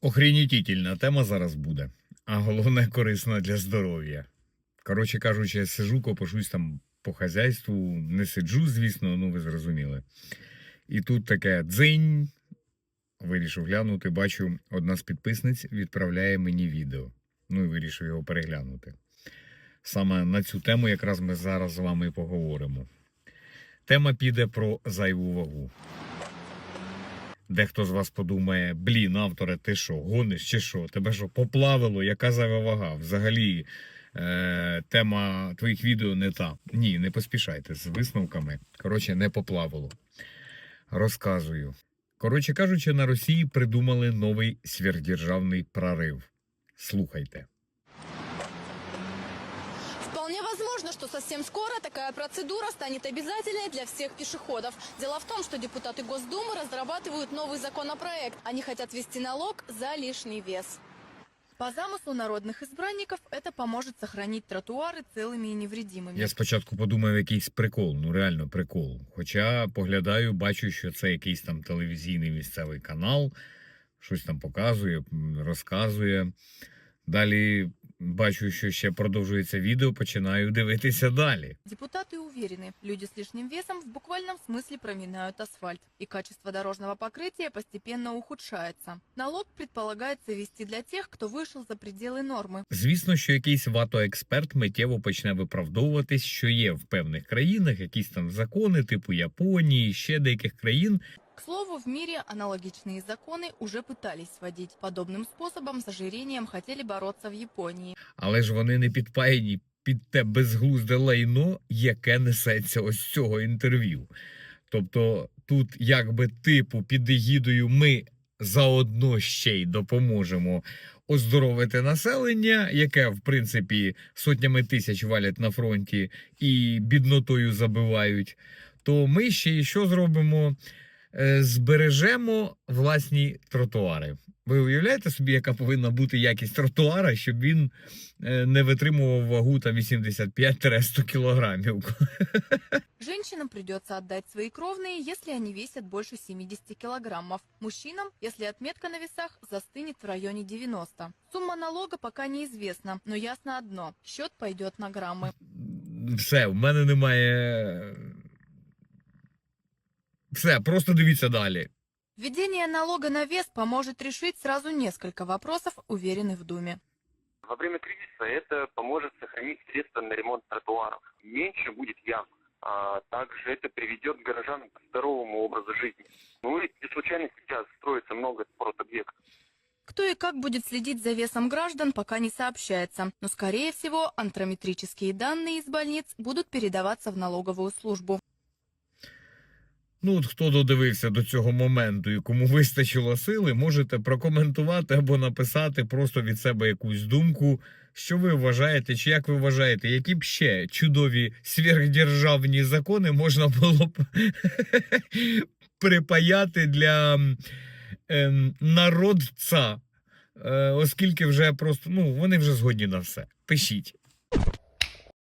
Охренітітельна тема зараз буде, а головне корисна для здоров'я. Коротше кажучи, я сижу, копошусь там по хазяйству, не сиджу, звісно, ну ви зрозуміли. І тут таке дзинь. Вирішив глянути, бачу, одна з підписниць відправляє мені відео. Ну і вирішив його переглянути. Саме на цю тему якраз ми зараз з вами поговоримо. Тема піде про зайву вагу. Дехто з вас подумає: блін, авторе, ти що, гониш чи що? Тебе що, поплавило? Яка зайва вага? Взагалі, е, тема твоїх відео не та. Ні, не поспішайте з висновками. Коротше, не поплавило. Розказую. Коротше кажучи, на Росії придумали новий сверхдержавний прорив. Слухайте. Вполне возможно, что совсем скоро такая процедура станет обязательной для всех пешеходов. Дело в том, что депутаты Госдумы разрабатывают новый законопроект. Они хотят ввести налог за лишний вес. По замыслу народных избранников это поможет сохранить тротуары целыми и невредимыми. Я спочатку подумав, якийсь прикол, ну реально прикол. Хоча поглядаю, бачу, що це якийсь там телевізійний місцевий канал, щось там показує, м, розказує. Далі бачу, що ще продовжується відео, починаю дивитися далі. Депутаты уверены, люди с лишним весом в буквальном смысле проминают асфальт, и качество дорожного покрытия постепенно ухудшается. Налог предполагается ввести для тех, кто вышел за пределы нормы. Звісно, що якийсь ватоексперт миттєво почне виправдовуватись, що є в певних країнах якісь там закони, типу Японії, ще деяких країн, К слову, в мире аналогичные законы уже пытались вводить. Подобным способом с ожирением хотели бороться в Японии. але ж вони не підпаяні під те безглузде лайно, яке несеться ось з цього інтерв'ю. Тобто тут, якби типу, під егідою ми заодно ще й допоможемо оздоровити населення, яке, в принципі, сотнями тисяч валять на фронті і біднотою забивають, то ми ще й що зробимо? Е, Збережемо власні тротуари. Ви уявляєте собі, яка повинна бути якість тротуара, щоб він е, не витримував вагу там 85-100 кілограмів. Женщинам придется отдать свои кровные, если они весят больше 70 килограммов. Мужчинам, если отметка на весах застынет в районе 90. Сумма налога пока неизвестна, но ясно одно – счет пойдет на граммы. Все, в мене немає. Все, просто дивіться далі. Введение налога на вес поможет решить сразу несколько вопросов, уверены в Думе. Во время кризиса это поможет сохранить средства на ремонт тротуаров. Меньше будет ям. А также это приведет горожан к здоровому образу жизни. Ну и не случайно сейчас строится много спортобъектов. Кто и как будет следить за весом граждан, пока не сообщается. Но, скорее всего, антрометрические данные из больниц будут передаваться в налоговую службу. Ну, от хто додивився до цього моменту і кому вистачило сили, можете прокоментувати або написати просто від себе якусь думку, що ви вважаєте, чи як ви вважаєте, які б ще чудові сверхдержавні закони можна було б припаяти для ем, народця, е, оскільки вже просто ну, вони вже згодні на все. Пишіть.